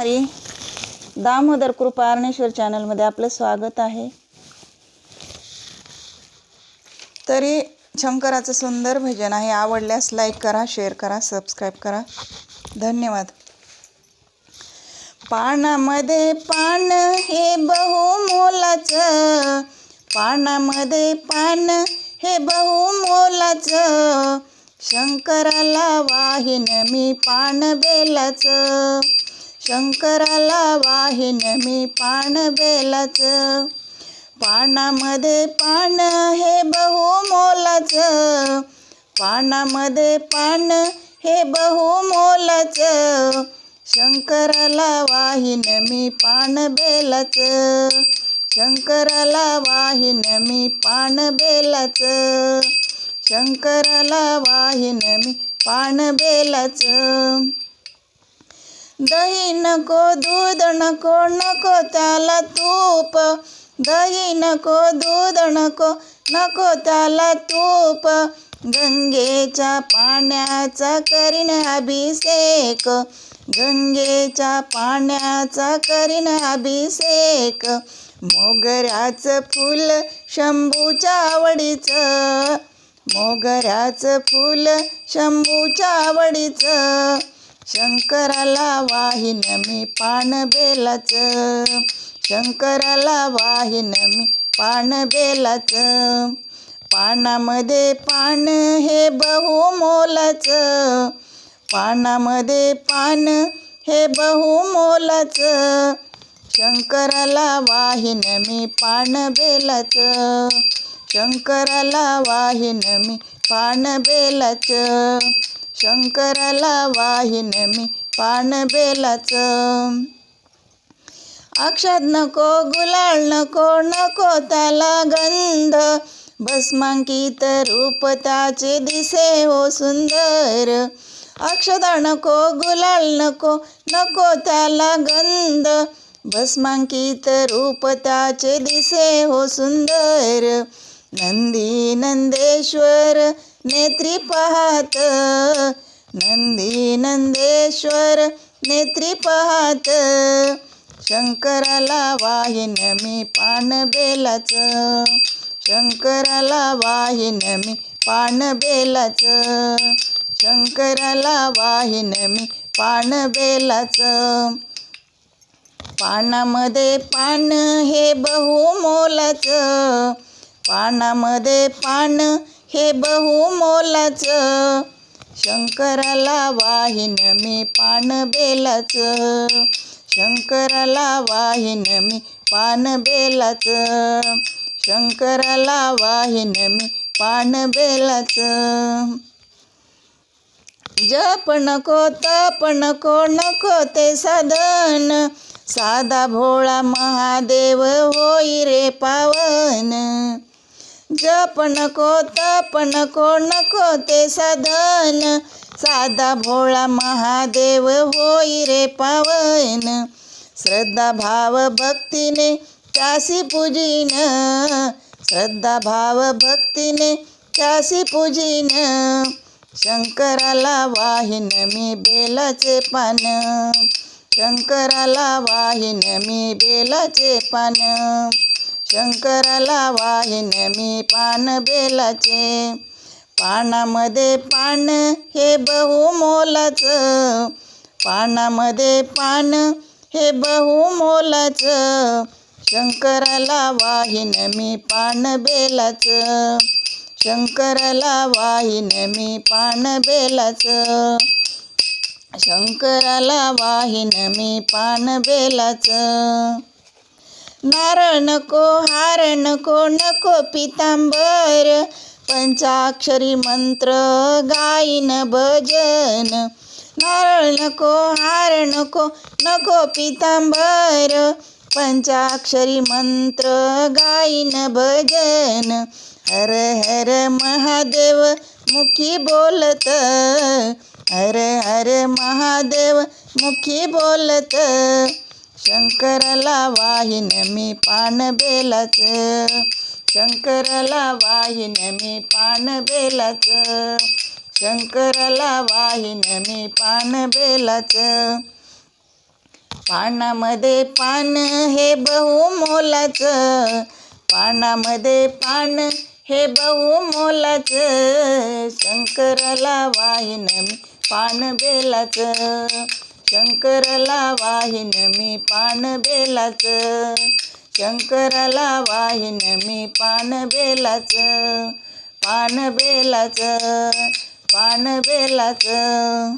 हरी. दामोदर कृपा अर्णेश्वर चॅनलमध्ये आपलं स्वागत आहे. तरी शंकराचं सुंदर भजन आहे. आवडल्यास लाईक करा शेअर करा सबस्क्राईब करा. धन्यवाद. पानामध्ये पान हे बहुमोलाचं. पानामध्ये पान हे बहु मोलाचं शंकराला वाहिन मी पान बेलाचं. शंकराला वाहिन मी पान बेलाचं. पानामध्ये पान हे बहुमोलाचं पानामध्ये पान हे बहुमोलाचं शंकराला वाहिन मी पान बेलाचं. शंकराला वाहिन मी पान बेलाचं. शंकराला वाहिन मी पान बेलाचं. दही नको दूध नको नको त्याला तूप. दही नको दूध नको नको त्याला तूप. गंगेच्या पाण्याचा करीन अभिषेक. गंगेच्या पाण्याचा करीन अभिषेक. मोगऱ्याचं फूल शंभूच्या आवडीचं. मोगऱ्याचं फूल शंभूच्या आवडीचं. शंकराला वाहिन मी पान बेलाच. शंकराला वाहिन मी पान बेलाच. पानामध्ये पान हे बहुमोलाचं पानामध्ये पान हे बहुमोलाचं शंकराला वाहिन मी पान बेलाचं. शंकराला वाहिन मी पान बेलाचं. शंकराला वाहिन मी पानबेलाचं अक्षात नको गुलाल नको नको त्याला गंध. भस्मांकित रूप त्याचे दिसे हो सुंदर. अक्षदा नको गुलाल नको नको त्याला गंध. भस्मांकित रूप त्याचे दिसे हो सुंदर. नंदी नंदेश्वर नेत्री पाहत नंदी नंदेश्वर नेत्री पाहत शंकराला वाहिन मी पान बेलाच शंकराला वाहिन मी पान बेलाच शंकराला वाहिन मी पान बेलाच. पानामध्ये पान हे बहुमोलाचं पानामध्ये पान हे बहुमोलाचं शंकराला वाहिन मी पान बेलाचं शंकराला वाहिन मी पान बेलाचं शंकराला वाहिन मी पान बेलाचं जप नको तप नको नको ते साधन. साधा भोळा महादेव होई रे पावन. जप नको तप नको नको ते साधन. साधा भोळा महादेव होई रे पावन. श्रद्धा भाव भक्तीने त्यासी पूजिन. श्रद्धा भाव भक्तीने त्यासी पूजिन. शंकराला वाहिन मी बेलाचे पान. शंकराला वाहिन मी बेलाचे पान. शंकराला वाहिन मी पान बेलाचे. पानामध्ये पान हे बहुमोलाचं पानामध्ये पान हे बहुमोलाचं शंकराला वाहिन मी पान बेलाचं. शंकराला वाहिन मी पान बेलाचं. शंकराला वाहिन मी पान बेलाचं. नारळ नको हार नको नको पितांबर. पंचाक्षरी मंत्र गाईन भजन. नारळ नको हार नको नको पितांबर. पंचाक्षरी मंत्र गाईन भजन. हर हर महादेव मुखी बोलत. हर हर महादेव मुखी बोलत. शंकराला वाहिन मी पान बेलाचं. शंकराला वाहिन मी पान बेलाचं. शंकराला वाहिन मी पान बेलाचं. पानामध्ये पान हे बहुमोलाचं पानामध्ये पान हे बहुमोलाचं शंकराला वाहिन मी पान बेलाचं. शंकराला वाहिन मी पान बेलाचं. शंकराला वाहिन मी पान बेलाच. पान बेलाचं पान बेलाचं.